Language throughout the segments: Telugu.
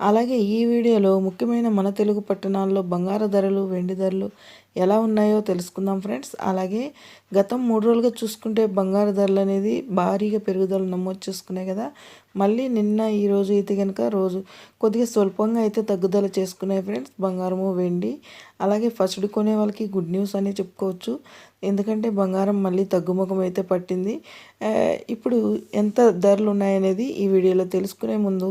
అలాగే ఈ వీడియోలో ముఖ్యమైన మన తెలుగు పట్టణాల్లో బంగారు ధరలు వెండి ధరలు ఎలా ఉన్నాయో తెలుసుకుందాం ఫ్రెండ్స్. అలాగే గతం మూడు రోజులుగా చూసుకుంటే బంగారు ధరలు అనేది భారీగా పెరుగుదల నమోదు చేసుకున్నాయి కదా. మళ్ళీ నిన్న ఈరోజు అయితే కనుక రోజు కొద్దిగా స్వల్పంగా అయితే తగ్గుదల చేసుకున్నాయి ఫ్రెండ్స్. బంగారము వెండి అలాగే ఫస్ట్ కొనే వాళ్ళకి గుడ్ న్యూస్ అనే చెప్పుకోవచ్చు. ఎందుకంటే బంగారం మళ్ళీ తగ్గుముఖం అయితే పట్టింది. ఇప్పుడు ఎంత ధరలు ఉన్నాయనేది ఈ వీడియోలో తెలుసుకునే ముందు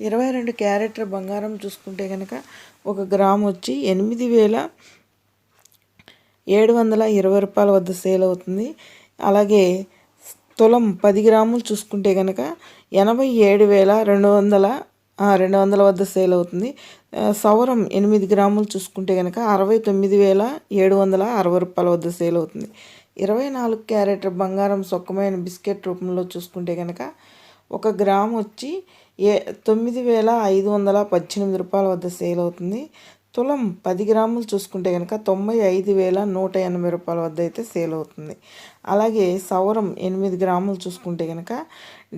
ఇరవై రెండు క్యారెట్ల బంగారం చూసుకుంటే కనుక ఒక గ్రామ్ వచ్చి ఎనిమిది వేల ఏడు వందల ఇరవై రూపాయల వద్ద సేల్ అవుతుంది. అలాగే తులం పది గ్రాములు చూసుకుంటే కనుక ఎనభై ఏడు వేల రెండు వందల రెండు వందల వద్ద సేల్ అవుతుంది. సవరం ఎనిమిది గ్రాములు చూసుకుంటే కనుక అరవై తొమ్మిది వేల ఏడు వందల అరవై రూపాయల వద్ద సేల్ అవుతుంది. ఇరవై నాలుగు క్యారెట్ బంగారం సొక్కమైన బిస్కెట్ రూపంలో చూసుకుంటే కనుక ఒక గ్రామ్ వచ్చి ఏ తొమ్మిది వేల ఐదు వందల పద్దెనిమిది రూపాయల వద్ద సేల్ అవుతుంది. తులం పది గ్రాములు చూసుకుంటే కనుక తొంభై ఐదు వేల నూట ఎనభై రూపాయల వద్ద అయితే సేల్ అవుతుంది. అలాగే సౌరం ఎనిమిది గ్రాములు చూసుకుంటే కనుక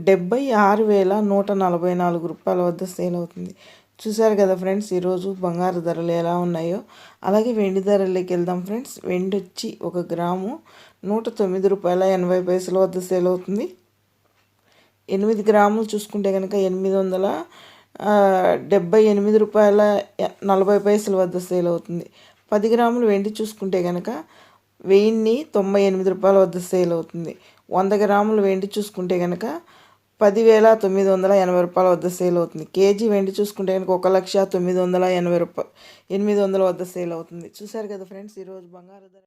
డెబ్బై ఆరు వేల నూట నలభై నాలుగు రూపాయల వద్ద సేల్ అవుతుంది. చూసారు కదా ఫ్రెండ్స్ ఈరోజు బంగారు ధరలు ఎలా ఉన్నాయో? అలాగే వెండి ధరలకి వెళ్దాం ఫ్రెండ్స్. వెండి వచ్చి ఒక గ్రాము నూట తొమ్మిది రూపాయల ఎనభై పైసల వద్ద సేల్ అవుతుంది. ఎనిమిది గ్రాములు చూసుకుంటే కనుక ఎనిమిది వందల డెబ్బై ఎనిమిది రూపాయల నలభై పైసల వద్ద సేల్ అవుతుంది. పది గ్రాములు వెండి చూసుకుంటే కనుక వెయ్యిన్ని తొంభై ఎనిమిది రూపాయల వద్ద సేల్ అవుతుంది. వంద గ్రాములు వెండి చూసుకుంటే కనుక పదివేల తొమ్మిది వందల ఎనభై రూపాయల వద్ద సేల్ అవుతుంది. కేజీ వెండి చూసుకుంటే కనుక ఒక లక్ష తొమ్మిది వందల ఎనభై రూపాయలు ఎనిమిది వందల వద్ద సేల్ అవుతుంది. చూసారు కదా ఫ్రెండ్స్ ఈరోజు బంగారు ధర